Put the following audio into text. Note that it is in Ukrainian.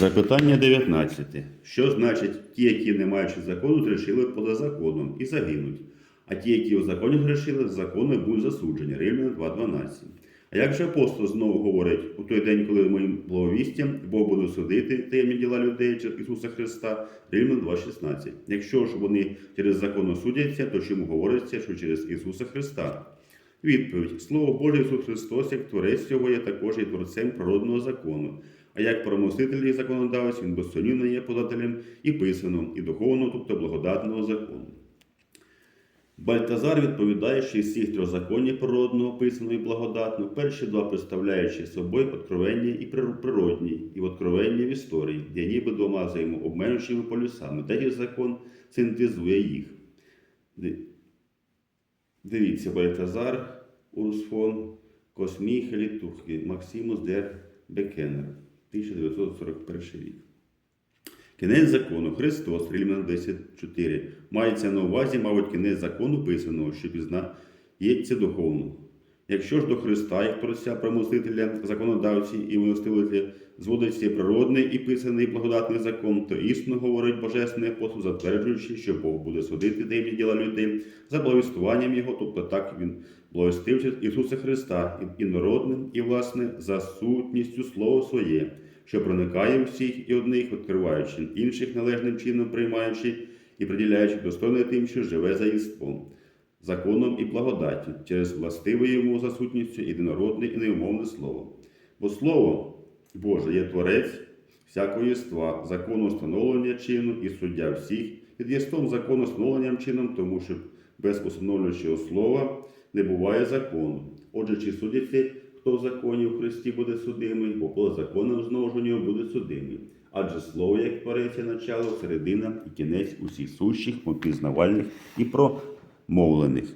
Запитання 19. Що значить ті, які не маючи закону, зрішили поза законом і загинуть, а ті, які у законі зрішили, законом будуть засуджені. Римлян 2.12. А як же апостол знову говорить, у той день, коли моїм благовістям Бог буде судити таємні діла людей через Ісуса Христа, Римлян 2.16. Якщо ж вони через закон осудяться, то чому говориться, що через Ісуса Христа? Відповідь: Слово Боже Ісус Христос, як Творець цього, є також і творцем природного закону. А як промислитель і законодавець, він безсумнівно є подателем і писаного, і духовного, тобто благодатного закону. Бальтазар відповідає, що із всіх трьох законів природного, писаного і благодатного, перші два представляючи собою откровення і природні, і откровення в історії, де ніби двома взаємообмежуючими полюсами. Третій закон синтезує їх. Дивіться, Бальтазар, Урсфон, Косміх, Літургії, Максимус дер Бекенер, 1941 рік. Кінець закону Христос, Рівна 10.4. Мається на увазі, мабуть, кінець закону писаного, що пізнається духовно. Якщо ж до Христа, як Творця, промислителя, законодавці і милостивителя, зводиться природний і писаний благодатний закон, то істинно говорить Божественний апостол, затверджуючи, що Бог буде судити таємні діла людей за благовістуванням Його, тобто так Він благовістив Ісуса Христа і народним, і, власне, за сутністю Слово Своє, що проникає всіх і одних, відкриваючи інших належним чином приймаючи і приділяючи достойне тим, що живе за єством, законом і благодаттю, через властиве йому за сутністю єдинородне і неумовне слово. Бо Слово Боже є творець всякого єства, закону встановлення чину і суддя всіх, під єством закону встановленням чином, тому що без установлюючого слова не буває закону. Отже, чи судиться, хто в законі в Христі буде судимий, бо поза законом знову ж у нього буде судимий. Адже слово, як твореться начало, середина і кінець усіх сущих, пізнавальних і промовлених.